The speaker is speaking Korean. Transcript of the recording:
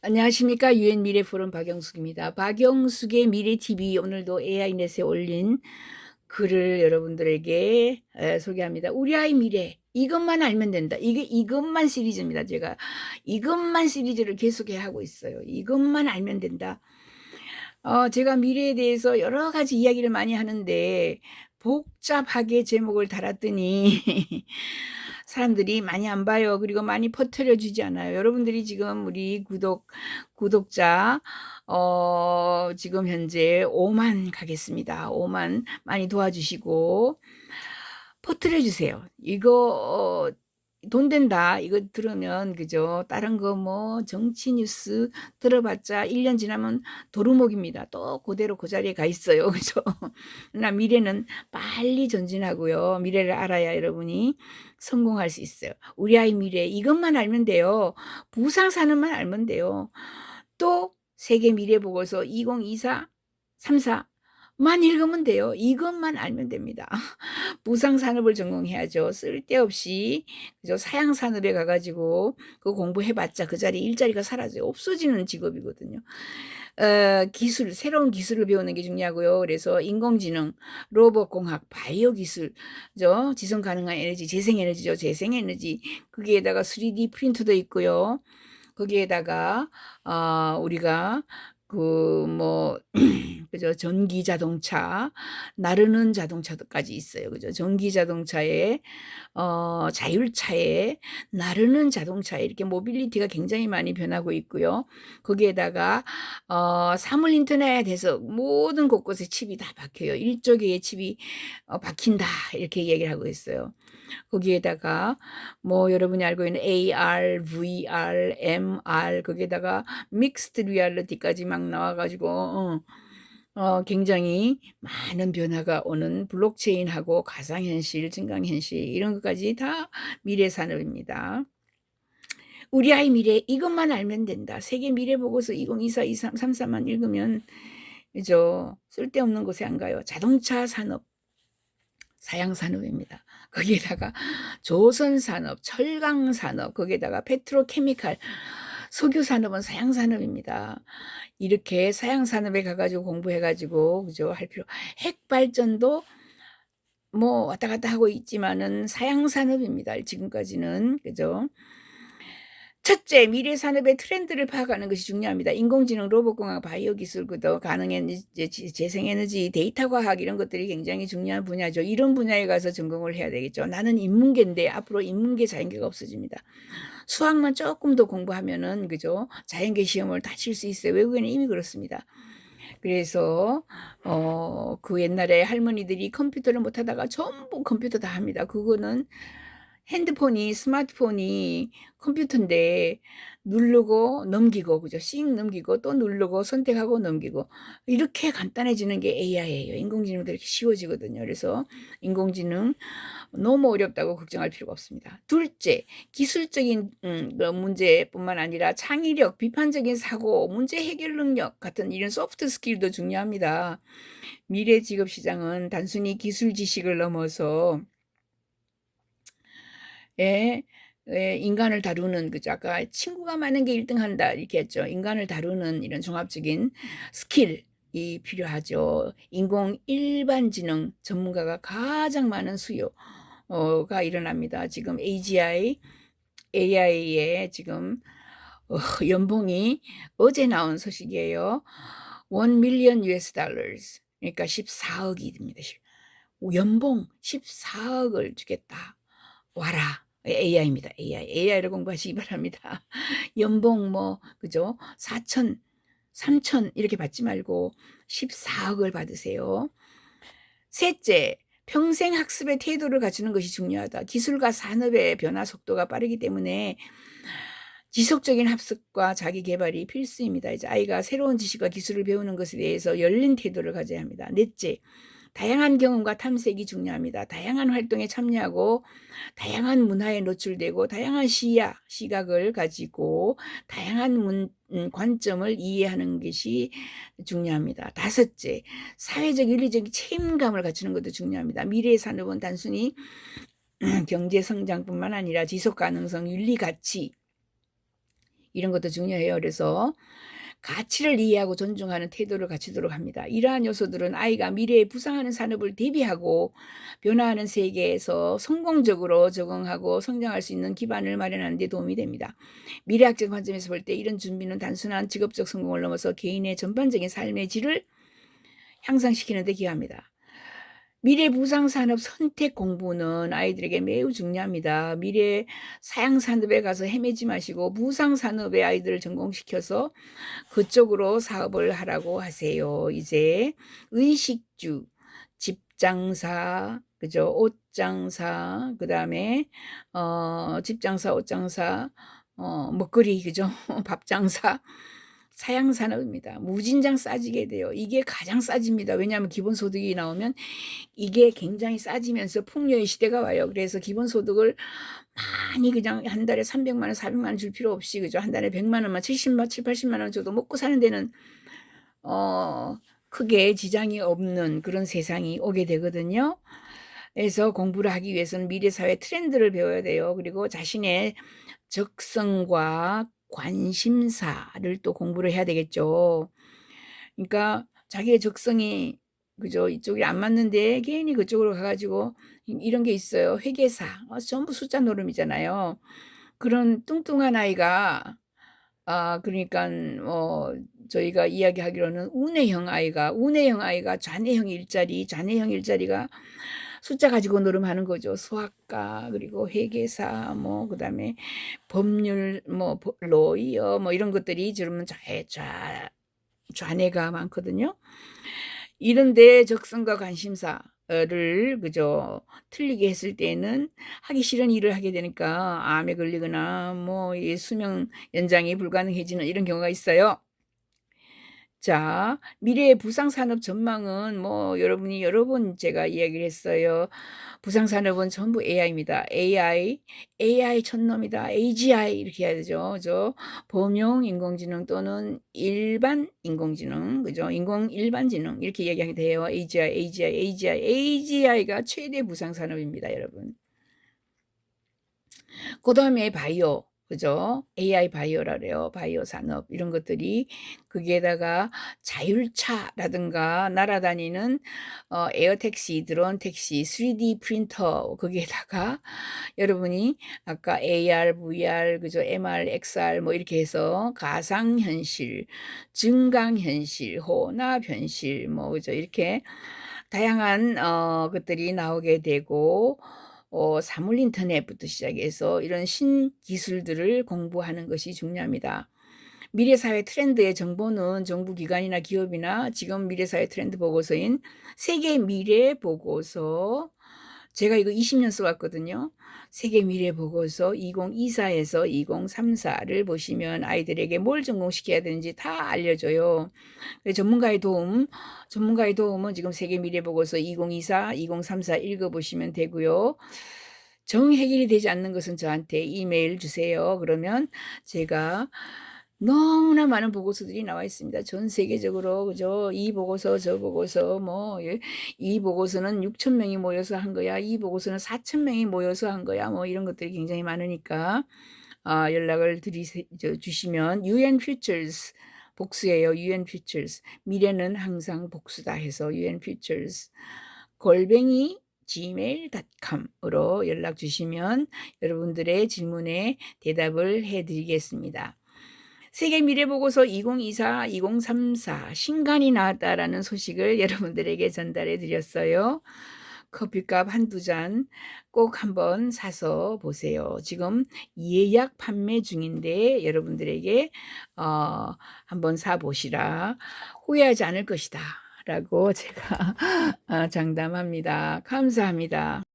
안녕하십니까 유엔 미래 포럼 박영숙입니다. 박영숙의 미래 TV 오늘도 AI넷에 올린 글을 여러분들에게 에, 소개합니다. 우리 아이 미래 이것만 알면 된다. 이게 이것만 시리즈입니다. 제가 이것만 시리즈를 계속해 하고 있어요. 이것만 알면 된다. 어, 제가 미래에 대해서 여러 가지 이야기를 많이 하는데 복잡하게 제목을 달았더니 사람들이 많이 안 봐요. 그리고 많이 퍼뜨려 주지 않아요. 여러분들이 지금 우리 구독, 구독자, 어, 지금 현재 5만 가겠습니다. 5만 많이 도와주시고, 퍼뜨려 주세요. 이거, 어, 돈 된다. 이거 들으면, 그죠? 다른 거 뭐, 정치 뉴스 들어봤자 1년 지나면 도루묵입니다. 또 그대로 그 자리에 가 있어요. 그죠? 나 미래는 빨리 전진하고요. 미래를 알아야 여러분이 성공할 수 있어요. 우리 아이 미래 이것만 알면 돼요. 부상 산업만 알면 돼요. 또 세계 미래 보고서 2024, 34 만 읽으면 돼요. 이것만 알면 됩니다. 부상 산업을 전공해야죠. 쓸데없이 그죠 사양 산업에 가가지고 그 공부해봤자 그 자리 일자리가 사라져요. 없어지는 직업이거든요. 어, 기술, 새로운 기술을 배우는 게 중요하고요. 그래서 인공지능, 로봇공학, 바이오 기술, 죠 지속 가능한 에너지, 재생 에너지죠. 재생 에너지. 거기에다가 3D 프린터도 있고요. 거기에다가, 어, 우리가 그, 뭐, 그죠. 전기 자동차, 나르는 자동차도까지 있어요. 그죠. 전기 자동차에, 어, 자율차에, 나르는 자동차에 이렇게 모빌리티가 굉장히 많이 변하고 있고요. 거기에다가, 어, 사물 인터넷에서 모든 곳곳에 칩이 다 박혀요. 일조개의 칩이 어, 박힌다. 이렇게 얘기를 하고 있어요. 거기에다가 뭐 여러분이 알고 있는 AR, VR, MR 거기에다가 믹스드 리얼리티까지 막 나와가지고 어, 어, 굉장히 많은 변화가 오는 블록체인하고 가상현실, 증강현실 이런 것까지 다 미래 산업입니다. 우리 아이 미래 이것만 알면 된다. 세계 미래 보고서 2024, 23, 34만 읽으면 그죠 쓸데없는 곳에 안 가요. 자동차 산업, 사양 산업입니다. 거기에다가 조선 산업, 철강 산업, 거기에다가 페트로케미칼, 석유 산업은 사양 산업입니다. 이렇게 사양 산업에 가가지고 공부해가지고 그죠 할 필요. 핵 발전도 뭐 왔다 갔다 하고 있지만은 사양 산업입니다. 지금까지는 그죠. 첫째, 미래 산업의 트렌드를 파악하는 것이 중요합니다. 인공지능, 로봇공학, 바이오 기술, 그도 가능에너지, 재생에너지, 데이터 과학 이런 것들이 굉장히 중요한 분야죠. 이런 분야에 가서 전공을 해야 되겠죠. 나는 인문계인데 앞으로 인문계 자연계가 없어집니다. 수학만 조금 더 공부하면은 그죠? 자연계 시험을 다 칠 수 있어요. 외국에는 이미 그렇습니다. 그래서 어, 그 옛날에 할머니들이 컴퓨터를 못 하다가 전부 컴퓨터 다 합니다. 그거는 핸드폰이 스마트폰이 컴퓨터인데 누르고 넘기고 그죠? 씩 넘기고 또 누르고 선택하고 넘기고 이렇게 간단해지는 게 AI예요. 인공지능도 이렇게 쉬워지거든요. 그래서 인공지능 너무 어렵다고 걱정할 필요가 없습니다. 둘째, 기술적인 음, 그 문제뿐만 아니라 창의력, 비판적인 사고, 문제 해결 능력 같은 이런 소프트 스킬도 중요합니다. 미래 직업 시장은 단순히 기술 지식을 넘어서 예, 예, 인간을 다루는 그죠 아까 친구가 많은 게 1등 한다 이렇게 했죠. 인간을 다루는 이런 종합적인 스킬 이 필요하죠. 인공 일반 지능 전문가가 가장 많은 수요가 일어납니다. 지금 AGI AI의 지금 어, 연봉이 어제 나온 소식이에요. 1 밀리언 US 달러스 그러니까 14억이 됩니다. 연봉 14억을 주겠다. 와라 AI입니다. AI. AI를 공부하시기 바랍니다. 연봉 뭐 그죠? 4천, 3천 이렇게 받지 말고 14억을 받으세요. 셋째, 평생 학습의 태도를 갖추는 것이 중요하다. 기술과 산업의 변화 속도가 빠르기 때문에 지속적인 학습과 자기 개발이 필수입니다. 이제 아이가 새로운 지식과 기술을 배우는 것에 대해서 열린 태도를 가져야 합니다. 넷째, 다양한 경험과 탐색이 중요합니다. 다양한 활동에 참여하고 다양한 문화에 노출되고 다양한 시야, 시각을 가지고 다양한 문, 음, 관점을 이해하는 것이 중요합니다. 다섯째, 사회적 윤리적인 책임감을 갖추는 것도 중요합니다. 미래의 산업은 단순히 경제 성장뿐만 아니라 지속 가능성, 윤리 가치, 이런 것도 중요해요. 그래서 가치를 이해하고 존중하는 태도를 갖추도록 합니다. 이러한 요소들은 아이가 미래에 부상하는 산업을 대비하고 변화하는 세계에서 성공적으로 적응하고 성장할 수 있는 기반을 마련하는 데 도움이 됩니다. 미래학적 관점에서 볼 때 이런 준비는 단순한 직업적 성공을 넘어서 개인의 전반적인 삶의 질을 향상시키는 데 기여합니다. 미래 부상 산업 선택 공부는 아이들에게 매우 중요합니다. 미래 사양 산업에 가서 헤매지 마시고 부상 산업의 아이들을 전공시켜서 그쪽으로 사업을 하라고 하세요. 이제 의식주, 집장사, 그죠? 옷장사, 그 다음에 어 집장사, 옷장사, 어 먹거리 그죠? 밥장사 사양 산업입니다. 무진장 싸지게 돼요. 이게 가장 싸집니다. 왜냐하면 기본소득이 나오면 이게 굉장히 싸지면서 풍요의 시대가 와요. 그래서 기본소득을 많이 그냥 한 달에 300만 원, 400만 원 줄 필요 없이 그죠? 한 달에 100만 원만 70만, 7, 80만 원 줘도 먹고 사는 데는 어 크게 지장이 없는 그런 세상이 오게 되거든요. 그래서 공부를 하기 위해서는 미래 사회 트렌드를 배워야 돼요. 그리고 자신의 적성과 관심사를 또 공부를 해야 되겠죠. 그러니까 자기의 적성이 그죠 이쪽이 안 맞는데 괜히 그쪽으로 가가지고 이- 이런 게 있어요. 회계사 어, 전부 숫자 노름이잖아요. 그런 뚱뚱한 아이가 아 그러니까 뭐 저희가 이야기하기로는 운해형 아이가 운해형 아이가 좌뇌형 일자리 좌뇌형 일자리가 숫자 가지고 노름하는 거죠. 수학과 그리고 회계사 뭐 그다음에 법률 뭐 보- 로이어 뭐 이런 것들이 저러면 좌, 좌 좌뇌가 많거든요. 이런데 적성과 관심사 를 그저 틀리게 했을 때는 하기 싫은 일을 하게 되니까 암에 걸리거나 뭐이 수명 연장이 불가능해지는 이런 경우가 있어요. 자, 미래의 부상산업 전망은 뭐 여러분이 여러 번 제가 이야기를 했어요. 부상산업은 전부 AI입니다. AI, AI 천놈이다. AGI 이렇게 해야 되죠. 저 범용 인공지능 또는 일반 인공지능, 그죠? 인공 일반 지능 이렇게 이야기하게 돼요. AGI, AGI, AGI, AGI가 최대 부상산업입니다, 여러분. 그 다음에 바이오, 그죠? AI 바이오라 그래요. 바이오 산업 이런 것들이 거기에다가 자율차라든가 날아다니는 어, 에어 택시, 드론 택시, 3D 프린터 거기에다가 여러분이 아까 AR, VR, 그죠? MR, XR 뭐 이렇게 해서 가상 현실, 증강 현실, 혼합 현실 뭐 그죠? 이렇게 다양한 어, 것들이 나오게 되고 어, 사물 인터넷부터 시작해서 이런 신기술들을 공부하는 것이 중요합니다. 미래 사회 트렌드의 정보는 정부 기관이나 기업이나 지금 미래 사회 트렌드 보고서인 세계 미래 보고서 제가 이거 20년 써왔거든요. 세계 미래 보고서 2024에서 2034를 보시면 아이들에게 뭘 전공시켜야 되는지 다 알려줘요. 전문가의 도움, 전문가의 도움은 지금 세계 미래 보고서 2024, 2034 읽어보시면 되고요. 정 해결이 되지 않는 것은 저한테 이메일 주세요. 그러면 제가 너무나 많은 보고서들이 나와 있습니다. 전 세계적으로 그죠? 이 보고서 저 보고서 뭐 이 보고서는 6천 명이 모여서 한 거야. 이 보고서는 4천 명이 모여서 한 거야. 뭐 이런 것들이 굉장히 많으니까 아, 연락을 드리 주시면 UN Futures 복수예요. UN Futures 미래는 항상 복수다 해서 UN Futures 골뱅이 gmail.com으로 연락 주시면 여러분들의 질문에 대답을 해드리겠습니다. 세계 미래보고서 2024, 2034 신간이 나왔다라는 소식을 여러분들에게 전달해 드렸어요. 커피값 한두 잔 꼭 한번 사서 보세요. 지금 예약 판매 중인데 여러분들에게 어, 한번 사 보시라. 후회하지 않을 것이다. 라고 제가 아, 장담합니다. 감사합니다.